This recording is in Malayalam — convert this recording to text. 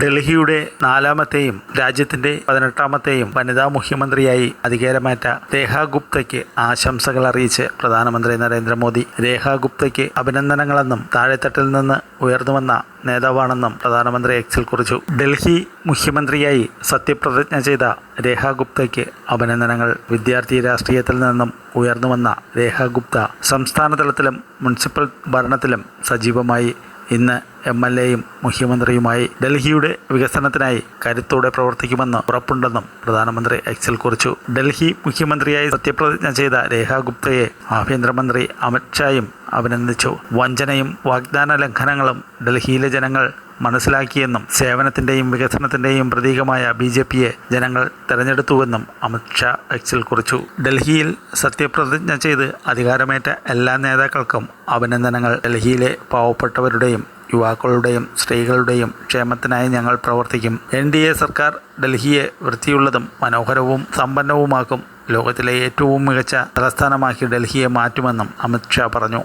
ഡൽഹിയുടെ നാലാമത്തെയും രാജ്യത്തിന്റെ പതിനെട്ടാമത്തെയും വനിതാ മുഖ്യമന്ത്രിയായി അധികാരമേറ്റ രേഖ ഗുപ്തയ്ക്ക് ആശംസകൾ അറിയിച്ച് പ്രധാനമന്ത്രി നരേന്ദ്രമോദി രേഖ ഗുപ്തയ്ക്ക് അഭിനന്ദനങ്ങളെന്നും താഴെത്തട്ടിൽ നിന്ന് ഉയർന്നുവന്ന നേതാവാണെന്നും പ്രധാനമന്ത്രി എക്സിൽ കുറിച്ചു. ഡൽഹി മുഖ്യമന്ത്രിയായി സത്യപ്രതിജ്ഞ ചെയ്ത രേഖ ഗുപ്തയ്ക്ക് അഭിനന്ദനങ്ങൾ. വിദ്യാർത്ഥി രാഷ്ട്രീയത്തിൽ നിന്നും ഉയർന്നുവന്ന രേഖ ഗുപ്ത സംസ്ഥാന തലത്തിലും മുനിസിപ്പൽ ഭരണത്തിലും സജീവമായി. ഇന്ന് എം എൽ എയും മുഖ്യമന്ത്രിയുമായി ഡൽഹിയുടെ വികസനത്തിനായി കരുത്തോടെ പ്രവർത്തിക്കുമെന്ന് ഉറപ്പുണ്ടെന്നും പ്രധാനമന്ത്രി എക്സിൽ കുറിച്ചു. ഡൽഹി മുഖ്യമന്ത്രിയായി സത്യപ്രതിജ്ഞ ചെയ്ത രേഖാ ഗുപ്തയെ ആഭ്യന്തരമന്ത്രി അമിത്ഷായും അഭിനന്ദിച്ചു. വഞ്ചനയും വാഗ്ദാന ലംഘനങ്ങളും ഡൽഹിയിലെ ജനങ്ങൾ മനസ്സിലാക്കിയെന്നും സേവനത്തിന്റെയും വികസനത്തിന്റെയും പ്രതീകമായ ബി ജെ പിയെ ജനങ്ങൾ തെരഞ്ഞെടുത്തുവെന്നും അമിത്ഷാ എക്സിൽ കുറിച്ചു. ഡൽഹിയിൽ സത്യപ്രതിജ്ഞ ചെയ്ത് അധികാരമേറ്റ എല്ലാ നേതാക്കൾക്കും അഭിനന്ദനങ്ങൾ. ഡൽഹിയിലെ പാവപ്പെട്ടവരുടെയും യുവാക്കളുടെയും സ്ത്രീകളുടെയും ക്ഷേമത്തിനായി ഞങ്ങൾ പ്രവർത്തിക്കും. എൻ ഡി എ സർക്കാർ ഡൽഹിയെ വൃത്തിയുള്ളതും മനോഹരവും സമ്പന്നവുമാക്കും. ലോകത്തിലെ ഏറ്റവും മികച്ച തലസ്ഥാനമാക്കി ഡൽഹിയെ മാറ്റുമെന്നും അമിത്ഷാ പറഞ്ഞു.